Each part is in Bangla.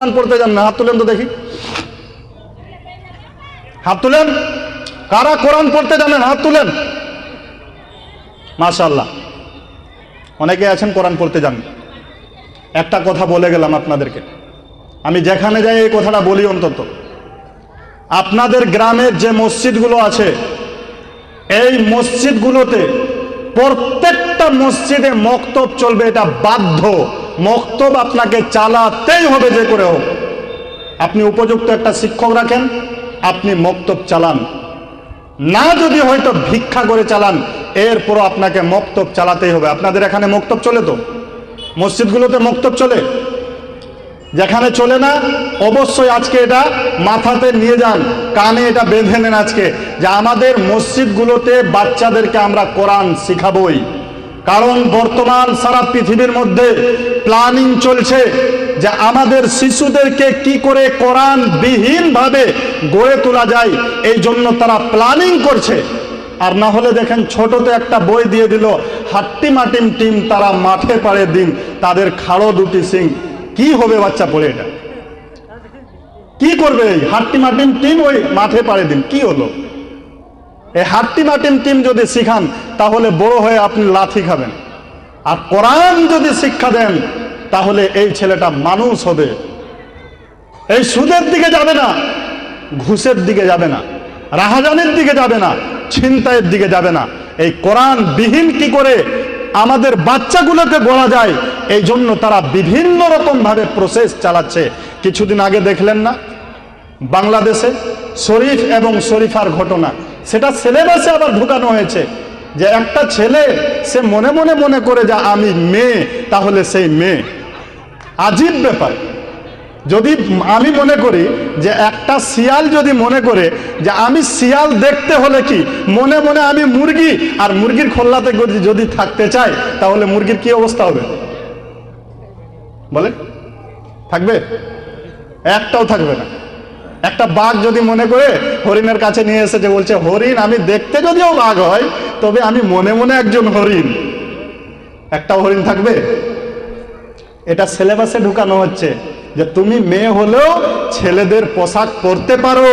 পড়তে যান না, হাত তুলেন তো দেখি। হাত তুলেন? কারা কোরআন পড়তে জানেন? হাত তুলেন। মাশাল্লাহ অনেকে আছেন কোরআন পড়তে জানেন একটা কথা বলে গেলাম আপনাদেরকে। আমি যেখানে যাই এই কথাটা বলি অন্তত। আপনাদের গ্রামের যে মসজিদগুলো আছে, এই মসজিদগুলোতে প্রত্যেকটা মসজিদে মক্তব চলবে, এটা বাধ্য। মক্তব আপনাকে চালাতেই হবে যে করে হোক আপনি উপযুক্ত একটা শিক্ষক রাখেন, আপনি মক্তব চালান। না যদি হয়তো ভিক্ষা করে চালান, এরপরও আপনাকে মক্তব চালাতেই হবে। আপনাদের এখানে মক্তব চলে তো? মসজিদগুলোতে মক্তব চলে? যেখানে চলে না, অবশ্যই আজকে এটা মাথাতে নিয়ে যান, কানে এটা বেঁধে নেন আজকে, যে আমাদের মসজিদগুলোতে বাচ্চাদেরকে আমরা কোরআন শিখাবই। কারণ বর্তমান সারা পৃথিবীর মধ্যে প্ল্যানিং চলছে যে আমাদের শিশুদেরকে কি করে কোরআন বিহীনভাবে গড়ে তোলা যায়, এই জন্য তারা প্ল্যানিং করছে। আর না হলে দেখেন ছোটতে একটা বই দিয়ে দিল, হাট্টি মাটিম টিম তারা মাঠে পাড়ে দিন, তাদের খাড়ো দুটি সিং। কি হবে বাচ্চা পড়ে এটা? কি করবে এই হাট্টি মাটিম টিম ওই মাঠে পাড়ে দিন, কি হলো? এই হাট্টি মাটিম টিম যদি শিখান, তাহলে বড় হয়ে আপনি লাথি খাবেন। আর কোরআন যদি শিক্ষা দেন, তাহলে এই ছেলেটা মানুষ হবে। এই সুদের দিকে যাবে না, ঘুষের দিকে যাবে না, রাহাজানের দিকে যাবে না, ছিনতাইয়ের দিকে যাবে না। এই কোরআন বিহীন কি করে আমাদের বাচ্চাগুলোকে গড়া যায়, এই জন্য তারা বিভিন্ন রকম ভাবে প্রসেস চালাচ্ছে। কিছুদিন আগে দেখলেন না? বাংলাদেশে শরীফ এবং শরীফার ঘটনা। সেটা সিলেবাসে আবার ঢুকানো হয়েছে যে একটা ছেলে, সে মনে মনে মনে করে যে আমি মেয়ে, তাহলে সেই মেয়ে। আজীব ব্যাপার। যদি আমি মনে করি যে একটা শিয়াল যদি মনে করে যে আমি শিয়াল দেখতে হলে কি, মনে মনে আমি মুরগি, আর মুরগির খোল্লাতে যদি- থাকতে চাই, তাহলে মুরগির কি অবস্থা হবে? বলে থাকবে? একটাও থাকবে না। একটা বাঘ যদি মনে করে হরিণের কাছে নিয়ে এসেছে বলছে, হরিণ, আমি দেখতে যদিও বাঘ হয়, তবে আমি মনে মনে একজন হরিণ। একটা হরিণ থাকবে? এটা সিলেবাসে ঢুকানো হচ্ছে যে তুমি মেয়ে হলেও ছেলেদের পোশাক পরতে পারো,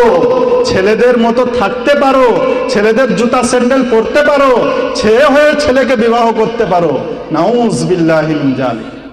ছেলেদের মতো থাকতে পারো, ছেলেদের জুতা, স্যান্ডেল পরতে পারো, ছেলে হয়ে ছেলেকে বিবাহ করতে পারো। নাউজ বিল্লাহিম জালি